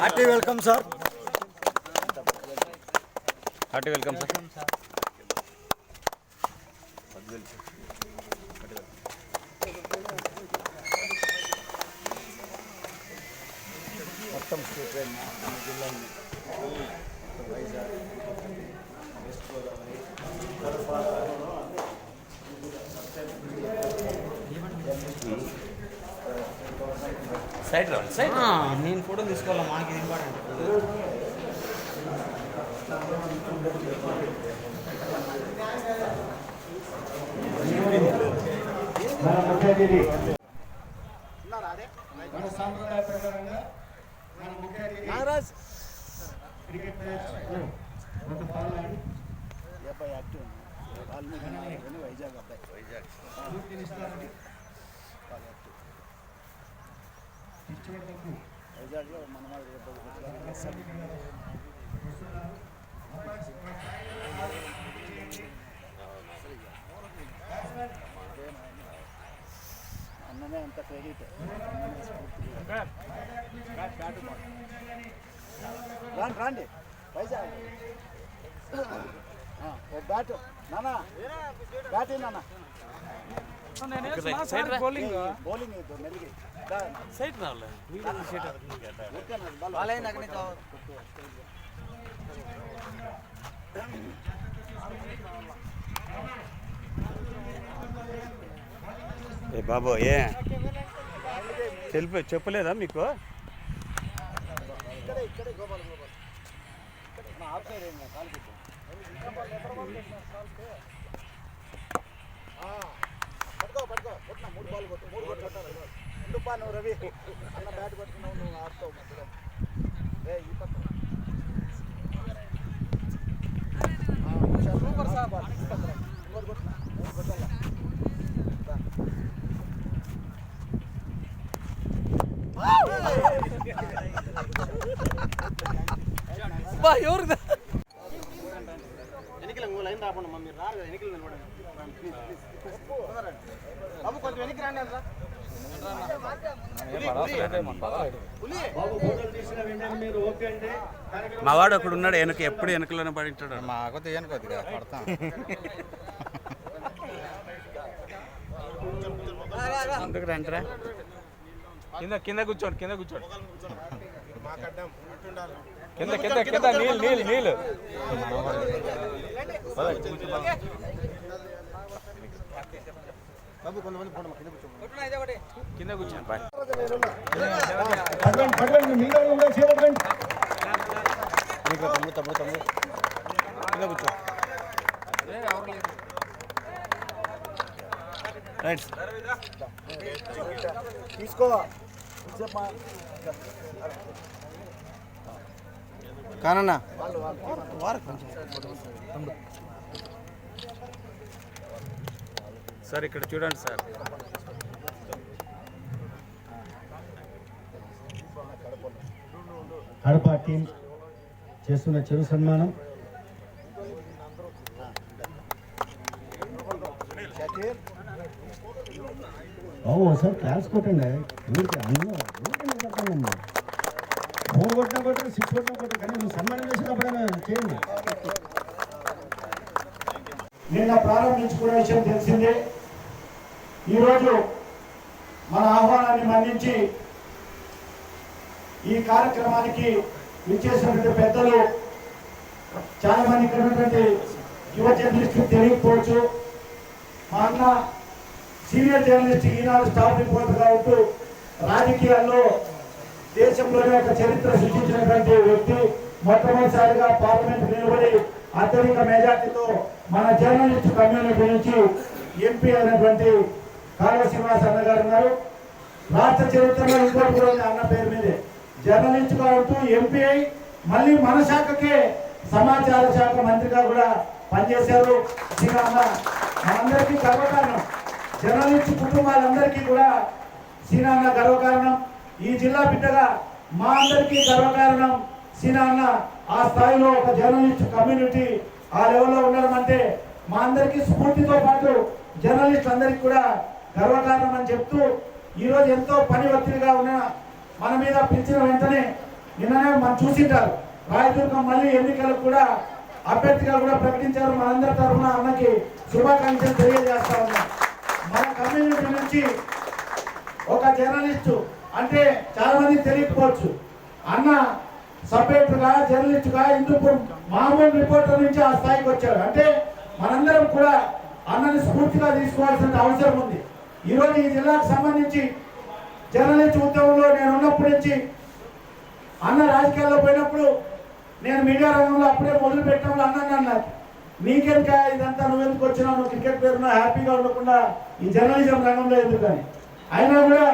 hearty welcome sir hearty welcome sir మొత్తం state రైన్ మన జిల్లాని వైజాగ్ వెస్ట్ గోదావరి సైడ్ రావాలి సైడ్ నేను ఫోటో తీసుకోవాలి? మనకి ఇది ఇంపార్టెంట్ మన అతిథి నాగరాజ్ క్రికెట్ అబ్బాయి యాక్టివ్ వాల్మీకి వైజాగ్ అబ్బాయి వైజాగ్ వైజాగ్లో మన వాళ్ళు అన్ననే అంత క్రెడిట్. రాండి రాండి. వైజాగ్ ఆ, ఓ బ్యాట్. నానా బ్యాట్ నాన్న. సైడ్ రా. బౌలింగ్ ఇది మెలిగి దా, సైడ్ రావాలి ఊరికే నాకు బాల్ ఏ బాబు ఏ తెలిపి చెప్పలేదా మీకు ఇక్కడే ఇక్కడే గోపాల్ గోపాల్ నా ఆఫ్ సైడ్ ఏం కాదు, కాలు పెట్టు ఆ, పట్టుకో పట్టుకో కొట్టిన మూడు బాల్ కొట్టు మూడు కొట్టు కొట్టాలి రెండు పా నువ్వు రవి అన్న బ్యాట్ పట్టుకున్నావు నువ్వు ఆపుతావు మధ్యలో ఏ ఈ పక్క సూపర్ సార్ బాల్ ఈ పక్క రా. ఇంకోటి కొట్టిన మూడు కొట్టాలా అంటే మా వాడు ఒకడు ఉన్నాడు వెనక ఎప్పుడు వెనకలోనే పడి ఉంటాడు. మాకు తీయను కొద్దిగా పడతాం రండిరా కింద కింద కూర్చోండి కింద కూర్చోండి. కింద కింద కింద నీళ్ళు నీళ్ళు నీళ్ళు కింద కూర్చోండి బాయ్ తమ్ముడు తమ్ముడు తమ్ముడు కింద కూర్చో రైట్ తీసుకో కానన్నా. సార్ ఇక్కడ చూడండి సార్. కడప టీం చేస్తున్న చెరు సన్మానం. షకీర్. బాబు సార్ క్లాస్ కొట్టండి. ఊరికి అన్న ఊరికి కొట్టండి ఫోర్ కొట్టినా కొట్టండి సిక్స్ కొట్టిన కొట్టండి కానీ నువ్వు సన్మానం చేసేటప్పుడైనా చేయండి. నిన్న ప్రారంభించుకున్న విషయం తెలిసిందే. ఈరోజు మన ఆహ్వానాన్ని మన్నించి ఈ కార్యక్రమానికి విచ్చేసినటువంటి పెద్దలు చాలా మంది ఇక్కడ ఉన్నటువంటి యువ జర్నలిస్టులు తెలియకపోవచ్చు. మా అన్న సీనియర్ జర్నలిస్ట్ ఈనాడు స్టాఫ్ రిపోర్టర్గా ఉంటూ రాజకీయాల్లో దేశంలోనే ఒక చరిత్ర సృష్టించినటువంటి వ్యక్తి మొట్టమొదటిసారిగా పార్లమెంట్ నిలబడి అత్యధిక మెజార్టీతో మన జర్నలిస్ట్ కమ్యూనిటీ నుంచి ఎంపీ అయినటువంటి కాలువ శ్రీనివాస్ అన్న గారు ఉన్నారు. రాష్ట్ర చరిత్రలో ఇంకోటి కూడా ఉంది అన్న పేరు మీదే. జర్నలిస్ట్గా ఉంటూ ఎంపీ అయి మళ్ళీ మన శాఖకే సమాచార శాఖ మంత్రిగా కూడా పనిచేశారు. శ్రీరామ మనందరికీ గర్వకారణం. జర్నలిస్ట్ కుటుంబాలందరికీ కూడా సీనాన్న గర్వకారణం. ఈ జిల్లా బిడ్డగా మా అందరికీ గర్వకారణం. సీనాన్న ఆ స్థాయిలో ఒక జర్నలిస్ట్ కమ్యూనిటీ ఆ లెవెల్లో ఉండడం అంటే మా అందరికీ స్ఫూర్తితో పాటు జర్నలిస్ట్ అందరికీ కూడా గర్వకారణం అని చెప్తూ ఈరోజు ఎంతో పని ఒత్తిడిగా ఉన్న మన మీద పిలిచిన వెంటనే నిన్ననే మనం చూసింటారు. రాయదుర్గం మళ్ళీ ఎన్నికలకు కూడా అభ్యర్థిగా కూడా ప్రకటించారు. మనందరి తరఫున అన్నకి శుభాకాంక్షలు తెలియజేస్తా ఉన్నాం. మన కమ్యూనిటీ నుంచి ఒక జర్నలిస్టు అంటే చాలా మంది తెలియకపోవచ్చు. అన్న సపరేట్గా జర్నలిస్టుగా ఇందుకు మామూలు రిపోర్టర్ నుంచి ఆ స్థాయికి వచ్చాడు అంటే మనందరం కూడా అన్నని స్ఫూర్తిగా తీసుకోవాల్సిన అవసరం ఉంది. ఈరోజు ఈ జిల్లాకు సంబంధించి జర్నలిస్ట్ ఉద్యమంలో నేను ఉన్నప్పటి నుంచి అన్న రాజకీయాల్లో పోయినప్పుడు నేను మీడియా రంగంలో అప్పుడే మొదలు పెట్టడంలో అన్నాను అన్నారు. నీకెందుక ఇదంతా? నువ్వెందుకు వచ్చినావు? నువ్వు క్రికెట్ పేరున హ్యాపీగా ఉండకుండా ఈ జర్నలిజం రంగంలో ఎందుకని? అయినా కూడా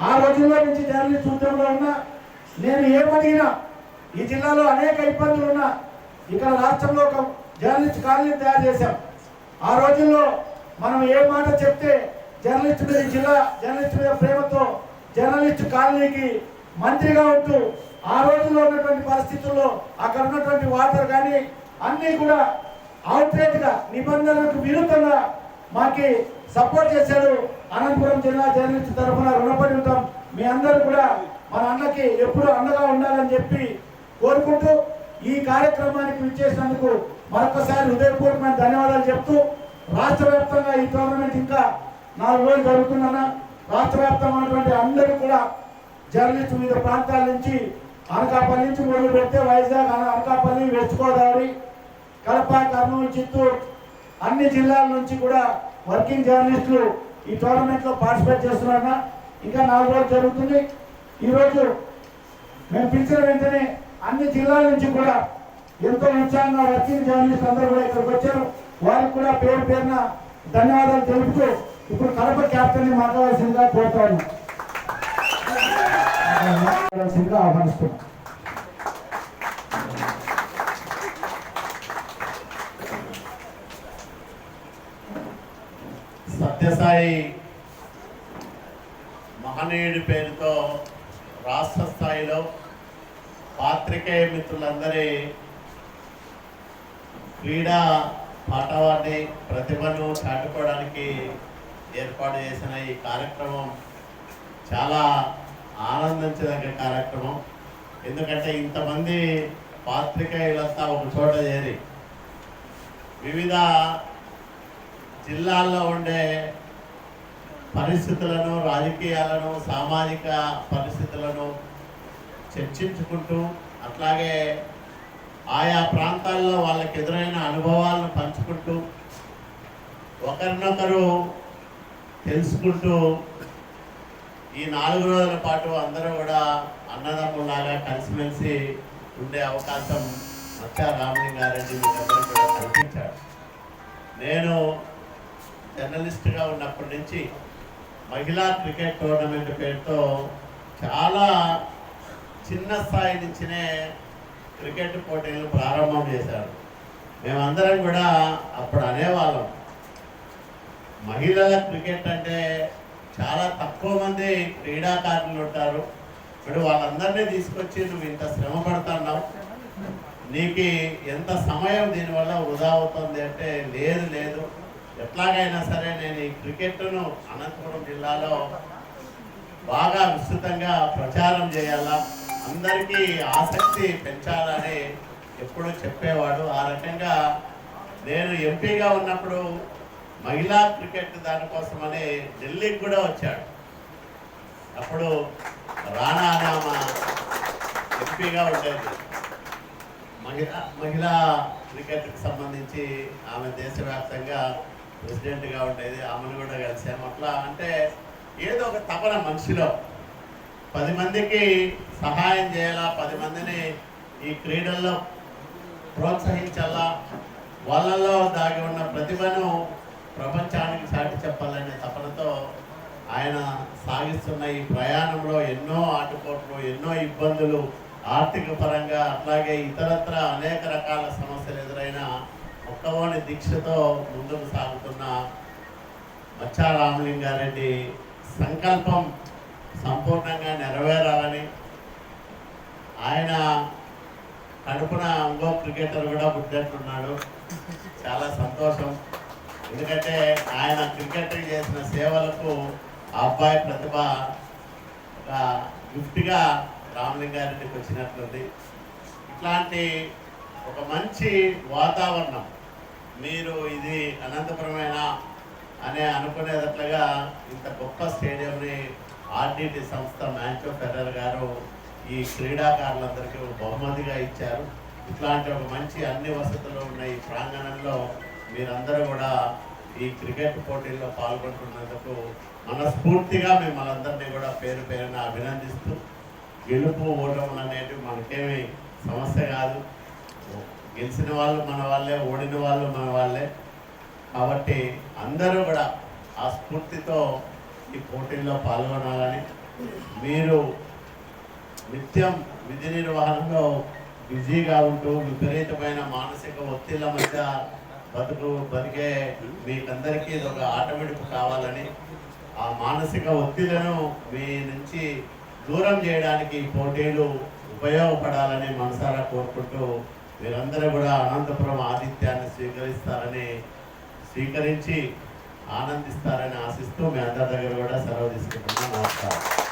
ఆ రోజుల్లో నుంచి జర్నలిస్ట్ ఉద్యమంలో ఉన్నా నేను ఏమడిగినా ఈ జిల్లాలో అనేక ఇబ్బందులు ఉన్నా ఇక్కడ రాష్ట్రంలో ఒక జర్నలిస్ట్ కాలనీ తయారు చేశాం. ఆ రోజుల్లో మనం ఏ మాట చెప్తే జర్నలిస్ట్ మీద ఈ జిల్లా జర్నలిస్ట్ మీద ప్రేమతో జర్నలిస్ట్ కాలనీకి మంత్రిగా ఉంటూ ఆ రోజుల్లో ఉన్నటువంటి పరిస్థితుల్లో అక్కడ ఉన్నటువంటి వాటర్ కానీ అన్నీ కూడా అవుట్రేట్గా నిబంధనలకు విరుద్ధంగా మాకి సపోర్ట్ చేశాడు అనంతపురం జిల్లా జర్నలిస్ట్ తరఫున రుణపడి ఉంటాం. మీ అందరూ కూడా మన అన్నకి ఎప్పుడు అండగా ఉండాలని చెప్పి కోరుకుంటూ ఈ కార్యక్రమానికి విచ్చేసినందుకు మరొకసారి హృదయపూర్వకమైన ధన్యవాదాలు చెప్తూ రాష్ట్ర వ్యాప్తంగా ఈ టోర్నమెంట్ ఇంకా నాలుగు రోజులు జరుగుతుందన్న రాష్ట్ర వ్యాప్తమైనటువంటి అందరూ కూడా జర్నలిస్ట్ వివిధ ప్రాంతాల నుంచి అనకాపల్లి నుంచి మొదలు పెడితే వైజాగ్ అనకాపల్లి వెస్ట్ గోదావరి కడప కర్నూలు చిత్తూరు అన్ని జిల్లాల నుంచి కూడా వర్కింగ్ జర్నలిస్టులు ఈ టోర్నమెంట్లో పార్టిసిపేట్ చేస్తున్నారా ఇంకా నాలుగు రోజులు జరుగుతుంది. ఈరోజు మేము పిలిచిన వెంటనే అన్ని జిల్లాల నుంచి కూడా ఎంతో ఉత్సాహంగా వర్కింగ్ జర్నలిస్ట్ అందరూ కూడా ఇక్కడికి వచ్చారు. వారికి కూడా పేరు పేరున ధన్యవాదాలు తెలుపుతూ ఇప్పుడు కడప క్యాప్టెన్ని మాట్లాడాల్సిందిగా కోరుతా ఉన్నాం. ఆహ్వానిస్తున్నాం. సత్యసాయి మహనీయుడి పేరుతో రాష్ట్ర స్థాయిలో పాత్రికేయ మిత్రులందరి క్రీడా పాఠవాన్ని ప్రతిభను చాటుకోవడానికి ఏర్పాటు చేసిన ఈ కార్యక్రమం చాలా ఆనందించదగ్గ కార్యక్రమం. ఎందుకంటే ఇంతమంది పాత్రికేయులంతా ఒక చోట చేరి వివిధ జిల్లాల్లో ఉండే పరిస్థితులను రాజకీయాలను సామాజిక పరిస్థితులను చర్చించుకుంటూ అట్లాగే ఆయా ప్రాంతాల్లో వాళ్ళకి ఎదురైన అనుభవాలను పంచుకుంటూ ఒకరినొకరు తెలుసుకుంటూ ఈ నాలుగు రోజుల పాటు అందరూ కూడా అన్నదమ్ములాగా కలిసిమెలిసి ఉండే అవకాశం మత్స్య రామలింగారెడ్డి మీకందరూ కూడా కల్పించాడు నేను జర్నలిస్ట్గా ఉన్నప్పటి నుంచి మహిళా క్రికెట్ టోర్నమెంట్ పేరుతో చాలా చిన్న స్థాయి నుంచినే క్రికెట్ పోటీలు ప్రారంభం చేశారు. మేమందరం కూడా అప్పుడు అనేవాళ్ళం. మహిళల క్రికెట్ అంటే చాలా తక్కువ మంది క్రీడాకారులు ఉంటారు. ఇప్పుడు వాళ్ళందరినీ తీసుకొచ్చి నువ్వు ఇంత శ్రమ పడుతున్నావు. నీకు ఎంత సమయం దీనివల్ల వృధా అవుతుంది అంటే లేదు లేదు. ఎట్లాగైనా సరే నేను ఈ క్రికెట్ను అనంతపురం జిల్లాలో బాగా విస్తృతంగా ప్రచారం చేయాలా? అందరికీ ఆసక్తి పెంచాలని ఎప్పుడూ చెప్పేవాడు. ఆ రకంగా నేను ఎంపీగా ఉన్నప్పుడు మహిళా క్రికెట్ దానికోసమని ఢిల్లీకి కూడా వచ్చాడు. అప్పుడు రానా నామ ఎంపీగా ఉండేది. మహిళా మహిళా క్రికెట్కి సంబంధించి ఆమె దేశవ్యాప్తంగా ప్రెసిడెంట్గా ఉండేది ఆమెను కూడా కలిసాము. అట్లా అంటే ఏదో ఒక తపన మనిషిలో. పది మందికి సహాయం చేయాలా పది మందిని ఈ క్రీడల్లో ప్రోత్సహించాలా వాళ్ళలో దాగి ఉన్న ప్రతిభను ప్రపంచానికి చాటి చెప్పాలనే తపనతో ఆయన సాగిస్తున్న ఈ ప్రయాణంలో ఎన్నో ఆటుపోట్లు ఎన్నో ఇబ్బందులు ఆర్థిక పరంగా అట్లాగే ఇతరత్ర అనేక రకాల సమస్యలు ఎదురైన ఒక్కవోని దీక్షతో ముందుకు సాగుతున్న మచ్చా రామలింగారెడ్డి సంకల్పం సంపూర్ణంగా నెరవేరాలని ఆయన కడుపున ఇంకో క్రికెటర్ కూడా పుట్టినట్టున్నాడు. చాలా సంతోషం. ఎందుకంటే ఆయన క్రికెటర్ చేసిన సేవలకు ఆ అబ్బాయి ప్రతిభ ఒక గిఫ్ట్గా రామలింగారెడ్డికి వచ్చినట్లుంది. ఇట్లాంటి ఒక మంచి వాతావరణం మీరు ఇది అనంతపురమైన అనే అనుకునేటట్లుగా ఇంత గొప్ప స్టేడియంని ఆర్డిటి సంస్థ మ్యాంచో ఫెర్రర్ గారు ఈ క్రీడాకారులందరికీ ఒక బహుమతిగా ఇచ్చారు. ఇట్లాంటి ఒక మంచి అన్ని వసతులు ఉన్న ఈ ప్రాంగణంలో మీరందరూ కూడా ఈ క్రికెట్ పోటీల్లో పాల్గొంటున్నందుకు మనస్ఫూర్తిగా మిమ్మల్ని కూడా పేరు పేరున అభినందిస్తూ గెలుపు ఓటములు అనేటివి మనకేమి సమస్య కాదు. గెలిచిన వాళ్ళు మన వాళ్ళే ఓడిన వాళ్ళు మన వాళ్ళే. కాబట్టి అందరూ కూడా ఆ స్ఫూర్తితో ఈ పోటీల్లో పాల్గొనాలని మీరు నిత్యం విధి నిర్వహణలో బిజీగా ఉంటూ విపరీతమైన మానసిక ఒత్తిళ్ళ మధ్య బతుకు బతికే మీకందరికీ ఇది ఒక ఆటవిడుపు కావాలని ఆ మానసిక ఒత్తిళ్ళను మీ నుంచి దూరం చేయడానికి ఈ పోటీలు ఉపయోగపడాలని మనసారా కోరుకుంటూ వీరందరూ కూడా అనంతపురం ఆతిథ్యాన్ని స్వీకరిస్తారని స్వీకరించి ఆనందిస్తారని ఆశిస్తూ మీ అందరి దగ్గర కూడా సెలవు తీసుకుంటున్నాను నమస్కారం.